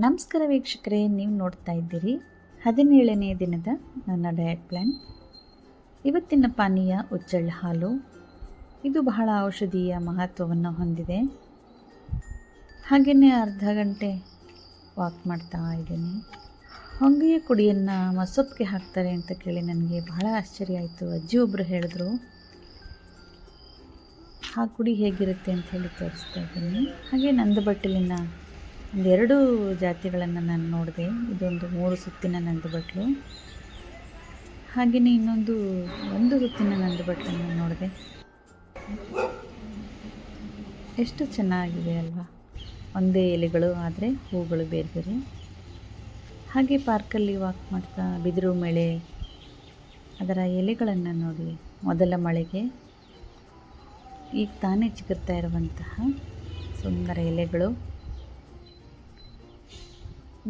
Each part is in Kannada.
ನಮಸ್ಕಾರ ವೀಕ್ಷಕರೇ, ನೀವು ನೋಡ್ತಾ ಇದ್ದೀರಿ ಹದಿನೇಳನೇ ದಿನದ ನನ್ನ ಡಯಟ್ ಪ್ಲ್ಯಾನ್ ಇವತ್ತಿನ ಪಾನೀಯ ಉಚ್ಚಳ್ಳ ಹಾಲು. ಇದು ಬಹಳ ಔಷಧೀಯ ಮಹತ್ವವನ್ನು ಹೊಂದಿದೆ. ಹಾಗೆಯೇ ಅರ್ಧ ಗಂಟೆ ವಾಕ್ ಮಾಡ್ತಾ ಇದ್ದೀನಿ. ಹೊಂಗೆಯ ಕುಡಿಯನ್ನು ಮಸೊಪ್ಪಿಗೆ ಹಾಕ್ತಾರೆ ಅಂತ ಕೇಳಿ ನನಗೆ ಬಹಳ ಆಶ್ಚರ್ಯ ಆಯಿತು. ಅಜ್ಜಿ ಒಬ್ಬರು ಹೇಳಿದ್ರು, ಆ ಕುಡಿ ಹೇಗಿರುತ್ತೆ? ಅಂತ ಹೇಳಿ ತೋರಿಸ್ತಾ ಇದ್ದೀನಿ. ಹಾಗೆ ನಂದು ಬಟ್ಟಲಿನ ಒಂದೆರಡು ಜಾತಿಗಳನ್ನು ನಾನು ನೋಡಿದೆ. ಇದೊಂದು ಮೂರು ಸುತ್ತಿನ ನಂದು ಬಟ್ಲು ಹಾಗೆಯೇ ಇನ್ನೊಂದು ಒಂದು ಸುತ್ತಿನ ನಂದು ಬಟ್ಟಲನ್ನು ನೋಡಿದೆ. ಎಷ್ಟು ಚೆನ್ನಾಗಿದೆ ಅಲ್ವಾ? ಒಂದೇ ಎಲೆಗಳು, ಆದರೆ ಹೂಗಳು ಬೇರೆ ಬೇರೆ. ಹಾಗೆ ಪಾರ್ಕಲ್ಲಿ ವಾಕ್ ಮಾಡ್ತಾ ಬಿದಿರು ಮಳೆ, ಅದರ ಎಲೆಗಳನ್ನು ನೋಡಿ ಮೊದಲ ಮಳೆಗೆ. ಈಗ ತಾನೇ ಚಿಗುರ್ತಾ ಇರುವಂತಹ ಸುಂದರ ಎಲೆಗಳು.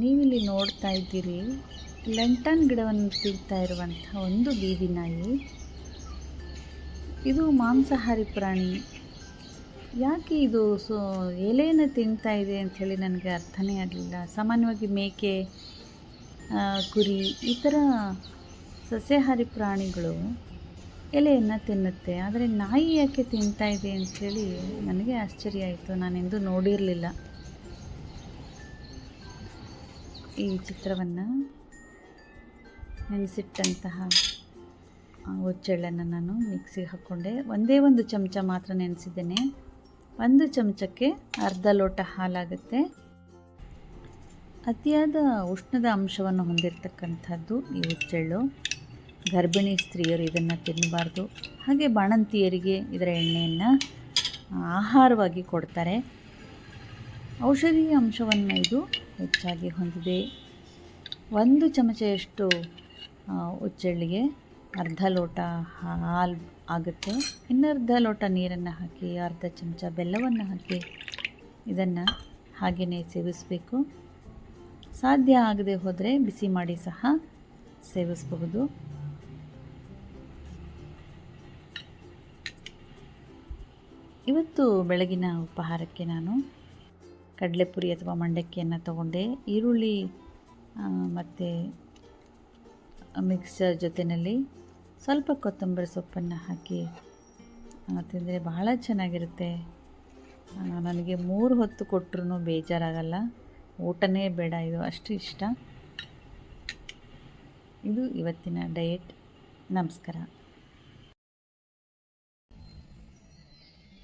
ನೀವಿಲ್ಲಿ ನೋಡ್ತಾ ಇದ್ದೀರಿ ಲೆಂಟನ್ ಗಿಡವನ್ನು ತಿಂತಾ ಇರುವಂಥ ಒಂದು ಬೀದಿ ನಾಯಿ. ಇದು ಮಾಂಸಾಹಾರಿ ಪ್ರಾಣಿ. ಯಾಕೆ ಇದು ಸೊ ಎಲೆಯನ್ನು ತಿಂತಾ ಇದೆ ಅಂಥೇಳಿ ನನಗೆ ಅರ್ಥನೇ ಆಗಲಿಲ್ಲ. ಸಾಮಾನ್ಯವಾಗಿ ಮೇಕೆ ಕುರಿ ಈ ಥರ ಸಸ್ಯಾಹಾರಿ ಪ್ರಾಣಿಗಳು ಎಲೆಯನ್ನು ತಿನ್ನುತ್ತೆ. ಆದರೆ ನಾಯಿ ಯಾಕೆ ತಿಂತಾ ಇದೆ ಅಂಥೇಳಿ ನನಗೆ ಆಶ್ಚರ್ಯ ಆಯಿತು. ನಾನೆಂದು ನೋಡಿರಲಿಲ್ಲ. ಈ ಚಿತ್ರವನ್ನು ನೆನೆಸಿಟ್ಟಂತಹ ಹುಚ್ಚೆಳ್ಳನ್ನು ನಾನು ಮಿಕ್ಸಿಗೆ ಹಾಕ್ಕೊಂಡೆ. ಒಂದೇ ಒಂದು ಚಮಚ ಮಾತ್ರ ನೆನೆಸಿದ್ದೇನೆ. ಒಂದು ಚಮಚಕ್ಕೆ ಅರ್ಧ ಲೋಟ ಹಾಲಾಗುತ್ತೆ. ಅತಿಯಾದ ಉಷ್ಣದ ಅಂಶವನ್ನು ಹೊಂದಿರತಕ್ಕಂಥದ್ದು ಈ ಹುಚ್ಚೆಳ್ಳು ಗರ್ಭಿಣಿ ಸ್ತ್ರೀಯರು ಇದನ್ನು ತಿನ್ನಬಾರ್ದು. ಹಾಗೆ ಬಾಣಂತಿಯರಿಗೆ ಇದರ ಎಣ್ಣೆಯನ್ನು ಆಹಾರವಾಗಿ ಕೊಡ್ತಾರೆ. ಔಷಧೀಯ ಅಂಶವನ್ನು ಇದು ಹೆಚ್ಚಾಗಿ ಹೊಂದಿದೆ. ಒಂದು ಚಮಚೆಯಷ್ಟು ಉಚ್ಚಳ್ಳಿಗೆ ಅರ್ಧ ಲೋಟ ಹಾಲು ಆಗುತ್ತೆ. ಇನ್ನರ್ಧ ಲೋಟ ನೀರನ್ನು ಹಾಕಿ, ಅರ್ಧ ಚಮಚ ಬೆಲ್ಲವನ್ನು ಹಾಕಿ ಇದನ್ನು ಹಾಗೆಯೇ ಸೇವಿಸಬೇಕು. ಸಾಧ್ಯ ಆಗದೆ ಹೋದರೆ ಬಿಸಿ ಮಾಡಿ ಸಹ ಸೇವಿಸಬಹುದು. ಇವತ್ತು ಬೆಳಗಿನ ಉಪಹಾರಕ್ಕೆ ನಾನು ಕಡಲೆಪುರಿ ಅಥವಾ ಮಂಡಕ್ಕಿಯನ್ನು ತಗೊಂಡೆ. ಈರುಳ್ಳಿ ಮತ್ತು ಮಿಕ್ಸರ್ ಜೊತೆಯಲ್ಲಿ ಸ್ವಲ್ಪ ಕೊತ್ತಂಬರಿ ಸೊಪ್ಪನ್ನು ಹಾಕಿ ತಿಂದರೆ ಬಹಳ ಚೆನ್ನಾಗಿರುತ್ತೆ. ನನಗೆ ಮೂರು ಹೊತ್ತು ಕೊಟ್ಟರು ಬೇಜಾರಾಗಲ್ಲ. ಊಟನೇ ಬೇಡ, ಇದು ಅಷ್ಟು ಇಷ್ಟ. ಇದು ಇವತ್ತಿನ ಡಯೆಟ್. ನಮಸ್ಕಾರ.